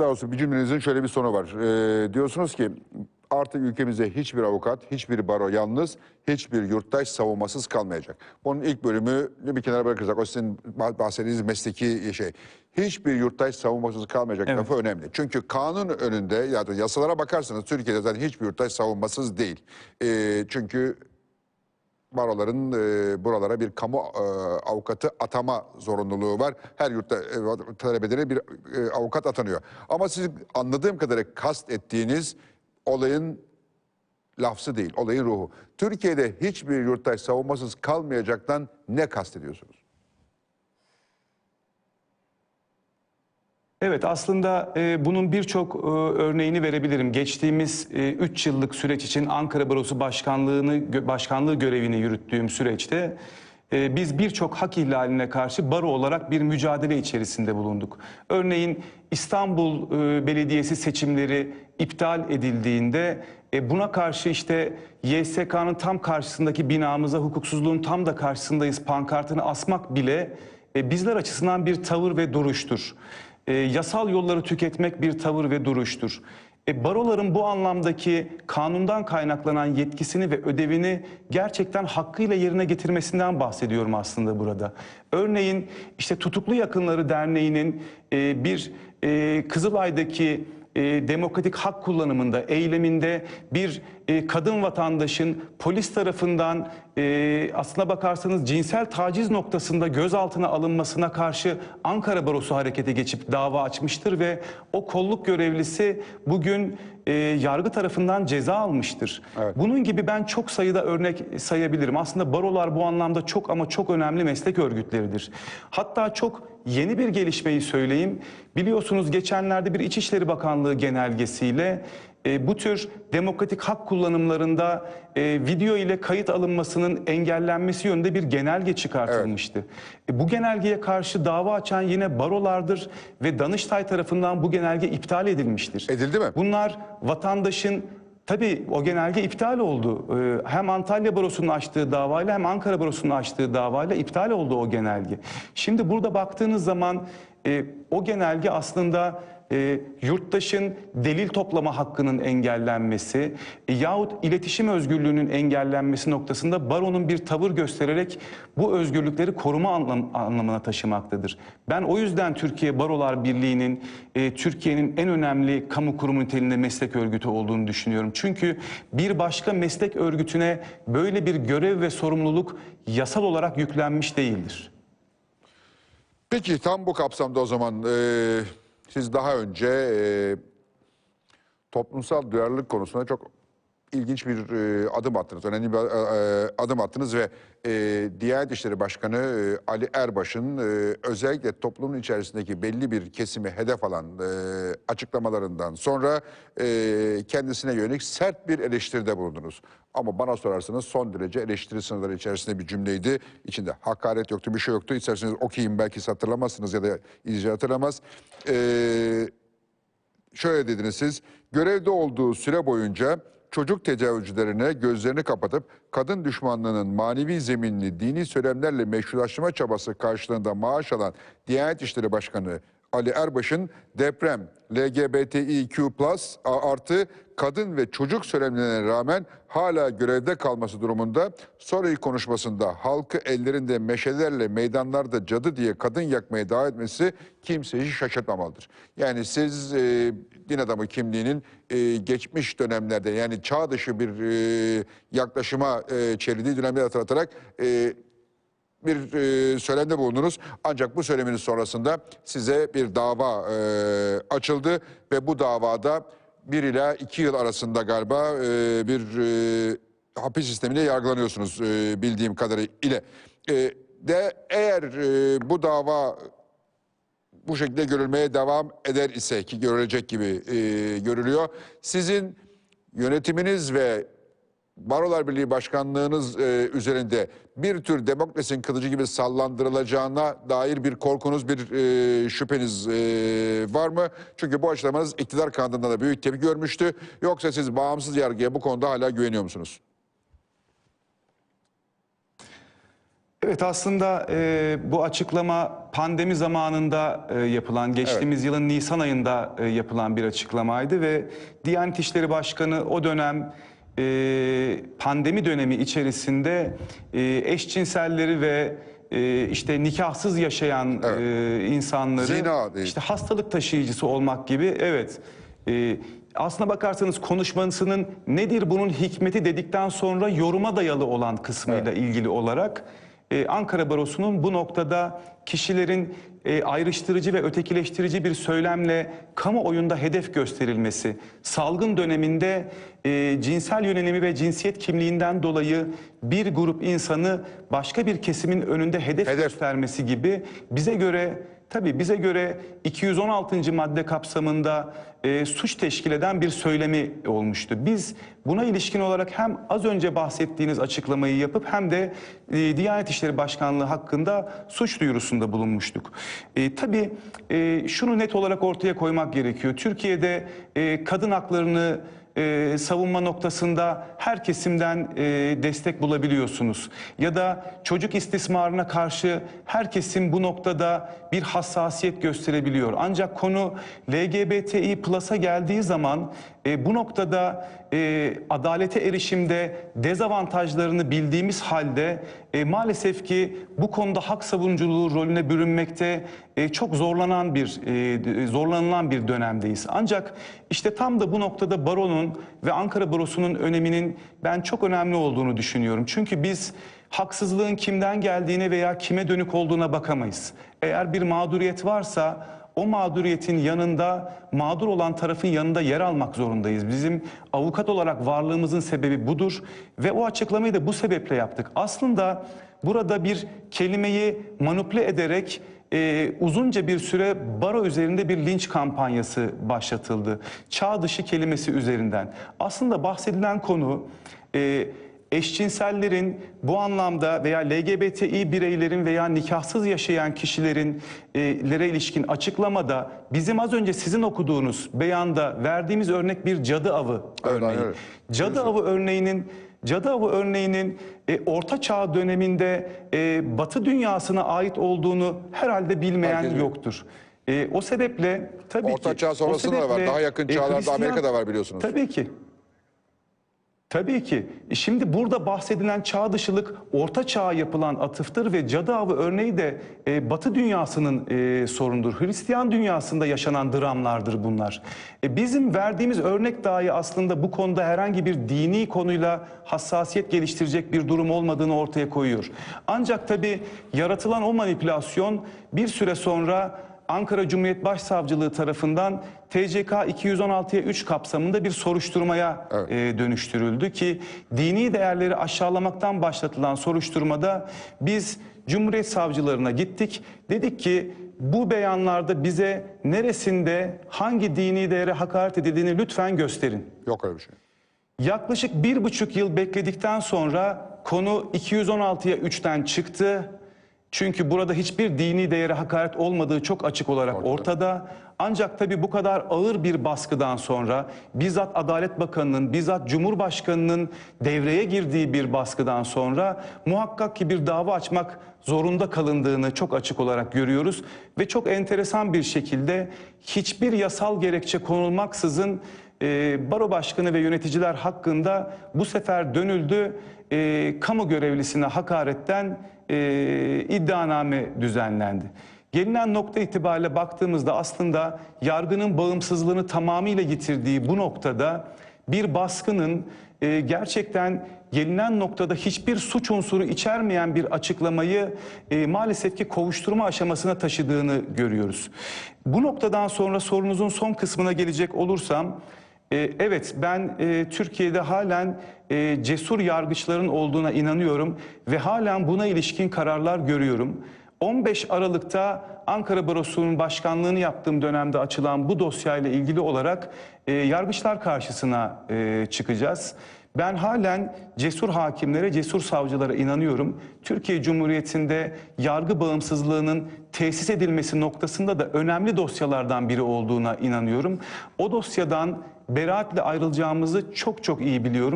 Daha doğrusu bir cümlenizin şöyle bir sonu var. Ee, diyorsunuz ki artık ülkemizde hiçbir avukat, hiçbir baro yalnız, hiçbir yurttaş savunmasız kalmayacak. Bunun ilk bölümü bir kenara bırakırsak o sizin bah- bahsettiğiniz mesleki şey. Hiçbir yurttaş savunmasız kalmayacak Evet. lafı önemli. Çünkü kanun önünde ya da yasalara bakarsanız Türkiye'de zaten hiçbir yurttaş savunmasız değil. Ee, çünkü baroların e, buralara bir kamu e, avukatı atama zorunluluğu var. Her yurtta e, talebelere bir e, avukat atanıyor. Ama siz anladığım kadarıyla kast ettiğiniz olayın lafzı değil, olayın ruhu. Türkiye'de hiçbir yurttaş savunmasız kalmayacaktan ne kastediyorsunuz? Evet aslında e, bunun birçok e, örneğini verebilirim. Geçtiğimiz 3 yıllık süreç için Ankara Barosu Başkanlığını gö- başkanlığı görevini yürüttüğüm süreçte e, biz birçok hak ihlaline karşı baro olarak bir mücadele içerisinde bulunduk. Örneğin İstanbul e, Belediyesi seçimleri iptal edildiğinde e, buna karşı işte YSK'nın tam karşısındaki binamıza hukuksuzluğun tam da karşısındayız pankartını asmak bile e, bizler açısından bir tavır ve duruştur. E, yasal yolları tüketmek bir tavır ve duruştur. E, baroların bu anlamdaki kanundan kaynaklanan yetkisini ve ödevini gerçekten hakkıyla yerine getirmesinden bahsediyorum aslında burada. Örneğin işte Tutuklu Yakınları Derneği'nin e, bir e, Kızılay'daki e, demokratik hak kullanımında, eyleminde bir e, kadın vatandaşın polis tarafından e, aslına bakarsanız cinsel taciz noktasında gözaltına alınmasına karşı Ankara Barosu harekete geçip dava açmıştır ve o kolluk görevlisi bugün e, yargı tarafından ceza almıştır. Evet. Bunun gibi ben çok sayıda örnek sayabilirim. Aslında barolar bu anlamda çok ama çok önemli meslek örgütleridir. Hatta çok yeni bir gelişmeyi söyleyeyim. Biliyorsunuz geçenlerde bir İçişleri Bakanlığı genelgesiyle e, bu tür demokratik hak kullanımlarında e, video ile kayıt alınmasının engellenmesi yönünde bir genelge çıkartılmıştı. E, bu genelgeye karşı dava açan yine barolardır ve Danıştay tarafından bu genelge iptal edilmiştir. Edildi mi? Bunlar vatandaşın Tabii o genelge iptal oldu. Ee, Hem Antalya Barosu'nun açtığı davayla hem Ankara Barosu'nun açtığı davayla iptal oldu o genelge. Şimdi burada baktığınız zaman e, o genelge aslında e, yurttaşın delil toplama hakkının engellenmesi e, yahut iletişim özgürlüğünün engellenmesi noktasında baronun bir tavır göstererek bu özgürlükleri koruma anlam- anlamına taşımaktadır. Ben o yüzden Türkiye Barolar Birliği'nin e, Türkiye'nin en önemli kamu kurumu niteliğinde meslek örgütü olduğunu düşünüyorum. Çünkü bir başka meslek örgütüne böyle bir görev ve sorumluluk yasal olarak yüklenmiş değildir. Peki tam bu kapsamda o zaman e, siz daha önce e, toplumsal duyarlılık konusunda çok ilginç bir e, adım attınız. Önemli bir e, e, adım attınız ve e, Diyanet İşleri Başkanı e, Ali Erbaş'ın e, özellikle toplumun içerisindeki belli bir kesimi hedef alan e, açıklamalarından sonra e, kendisine yönelik sert bir eleştiride bulundunuz. Ama bana sorarsanız son derece eleştiri sınırları içerisinde bir cümleydi. İçinde hakaret yoktu, bir şey yoktu. İsterseniz okuyayım belki hatırlamazsınız ya da izleyici hatırlamaz. Eee şöyle dediniz siz, görevde olduğu süre boyunca çocuk tecavüzcülerine gözlerini kapatıp kadın düşmanlığının manevi zeminini dini söylemlerle meşrulaştırma çabası karşılığında maaş alan Diyanet İşleri Başkanı Ali Erbaş'ın deprem, LGBTİQ+, artı kadın ve çocuk söylemlerine rağmen hala görevde kalması durumunda sonraki konuşmasında halkı ellerinde meşelerle meydanlarda cadı diye kadın yakmaya davet etmesi kimseyi şaşırtmamalıdır. Yani siz e, din adamı kimliğinin e, geçmiş dönemlerde yani çağ dışı bir e, yaklaşıma e, çevirdiği dönemleri hatırlatarak e, bir e, söylemde bulundunuz. Ancak bu söyleminiz sonrasında size bir dava e, açıldı ve bu davada bir ila iki yıl arasında galiba e, bir e, hapis sistemiyle yargılanıyorsunuz e, bildiğim kadarıyla. E, de eğer e, bu dava bu şekilde görülmeye devam eder ise ki görülecek gibi e, görülüyor. Sizin yönetiminiz ve Barolar Birliği Başkanlığınız e, üzerinde bir tür demokrasinin kılıcı gibi sallandırılacağına dair bir korkunuz, bir e, şüpheniz e, var mı? Çünkü bu açıklamanız iktidar kanadında da büyük tepki görmüştü. Yoksa siz bağımsız yargıya bu konuda hala güveniyor musunuz? Evet aslında e, bu açıklama pandemi zamanında e, yapılan, geçtiğimiz yılın Nisan ayında e, yapılan bir açıklamaydı ve Diyanet İşleri Başkanı o dönem e, pandemi dönemi içerisinde e, eşcinselleri ve e, işte nikahsız yaşayan e, insanları Zina değil. işte hastalık taşıyıcısı olmak gibi evet. E, aslına bakarsanız konuşmasının nedir bunun hikmeti dedikten sonra yoruma dayalı olan kısmıyla ilgili olarak e, Ankara Barosu'nun bu noktada kişilerin e, ayrıştırıcı ve ötekileştirici bir söylemle kamuoyunda hedef gösterilmesi, salgın döneminde e, cinsel yönelimi ve cinsiyet kimliğinden dolayı bir grup insanı başka bir kesimin önünde hedef, Hedef. göstermesi gibi bize göre Tabii bize göre 216. madde kapsamında e, suç teşkil eden bir söylemi olmuştu. Biz buna ilişkin olarak hem az önce bahsettiğiniz açıklamayı yapıp hem de e, Diyanet İşleri Başkanlığı hakkında suç duyurusunda bulunmuştuk. E, tabii e, şunu net olarak ortaya koymak gerekiyor. Türkiye'de e, kadın haklarını e, savunma noktasında her kesimden e, destek bulabiliyorsunuz. Ya da çocuk istismarına karşı her kesim bu noktada bir hassasiyet gösterebiliyor. Ancak konu LGBTİ Plus'a geldiği zaman e, bu noktada e, adalete erişimde dezavantajlarını bildiğimiz halde e, maalesef ki bu konuda hak savunuculuğu rolüne bürünmekte e, çok zorlanan bir e, zorlanılan bir dönemdeyiz. Ancak işte tam da bu noktada baronun ve Ankara Barosu'nun öneminin ben çok önemli olduğunu düşünüyorum. Çünkü biz haksızlığın kimden geldiğine veya kime dönük olduğuna bakamayız. Eğer bir mağduriyet varsa o mağduriyetin yanında mağdur olan tarafın yanında yer almak zorundayız. Bizim avukat olarak varlığımızın sebebi budur ve o açıklamayı da bu sebeple yaptık. Aslında burada bir kelimeyi manipüle ederek e, uzunca bir süre baro üzerinde bir linç kampanyası başlatıldı. Çağ dışı kelimesi üzerinden. Aslında bahsedilen konu e, eşcinsellerin bu anlamda veya LGBTİ bireylerin veya nikahsız yaşayan kişilerin e, lere ilişkin açıklamada bizim az önce sizin okuduğunuz beyanda verdiğimiz örnek bir cadı avı Evet, örneği. evet. Cadı avı örneğinin Cadı avı örneğinin e, Orta Çağ döneminde e, Batı dünyasına ait olduğunu herhalde bilmeyen Herkes yoktur. E, o sebeple tabii Orta ki Çağ o sonrasında da var. sebeple, Daha yakın e, çağlarda Hristiyan- Amerika'da var biliyorsunuz. Tabii ki. Tabii ki. E, Şimdi burada bahsedilen çağ dışılık orta çağa yapılan atıftır ve cadı avı örneği de e, Batı dünyasının e, sorundur. Hristiyan dünyasında yaşanan dramlardır bunlar. E, bizim verdiğimiz örnek dahi aslında bu konuda herhangi bir dini konuyla hassasiyet geliştirecek bir durum olmadığını ortaya koyuyor. Ancak tabii yaratılan o manipülasyon bir süre sonra Ankara Cumhuriyet Başsavcılığı tarafından TCK 216'ya 3 kapsamında bir soruşturmaya Evet. e, dönüştürüldü ki dini değerleri aşağılamaktan başlatılan soruşturmada biz Cumhuriyet savcılarına gittik. Dedik ki bu beyanlarda bize neresinde hangi dini değere hakaret edildiğini lütfen gösterin. Yok öyle bir şey. Yaklaşık bir buçuk yıl bekledikten sonra konu 216'ya 3'ten çıktı. Çünkü burada hiçbir dini değere hakaret olmadığı çok açık olarak ortada. Ancak tabii bu kadar ağır bir baskıdan sonra bizzat Adalet Bakanı'nın, bizzat Cumhurbaşkanı'nın devreye girdiği bir baskıdan sonra muhakkak ki bir dava açmak zorunda kalındığını çok açık olarak görüyoruz. Ve çok enteresan bir şekilde hiçbir yasal gerekçe konulmaksızın e, baro başkanı ve yöneticiler hakkında bu sefer dönüldü e, kamu görevlisine hakaretten e, iddianame düzenlendi. Gelinen nokta itibariyle baktığımızda aslında yargının bağımsızlığını tamamıyla yitirdiği bu noktada bir baskının e, gerçekten gelinen noktada hiçbir suç unsuru içermeyen bir açıklamayı e, maalesef ki kovuşturma aşamasına taşıdığını görüyoruz. Bu noktadan sonra sorunuzun son kısmına gelecek olursam evet ben e, Türkiye'de halen e, cesur yargıçların olduğuna inanıyorum ve halen buna ilişkin kararlar görüyorum. 15 Aralık'ta Ankara Barosu'nun başkanlığını yaptığım dönemde açılan bu dosyayla ilgili olarak e, yargıçlar karşısına çıkacağız. Ben halen cesur hakimlere, cesur savcılara inanıyorum. Türkiye Cumhuriyeti'nde yargı bağımsızlığının tesis edilmesi noktasında da önemli dosyalardan biri olduğuna inanıyorum. O dosyadan beraatle ayrılacağımızı çok çok iyi biliyorum.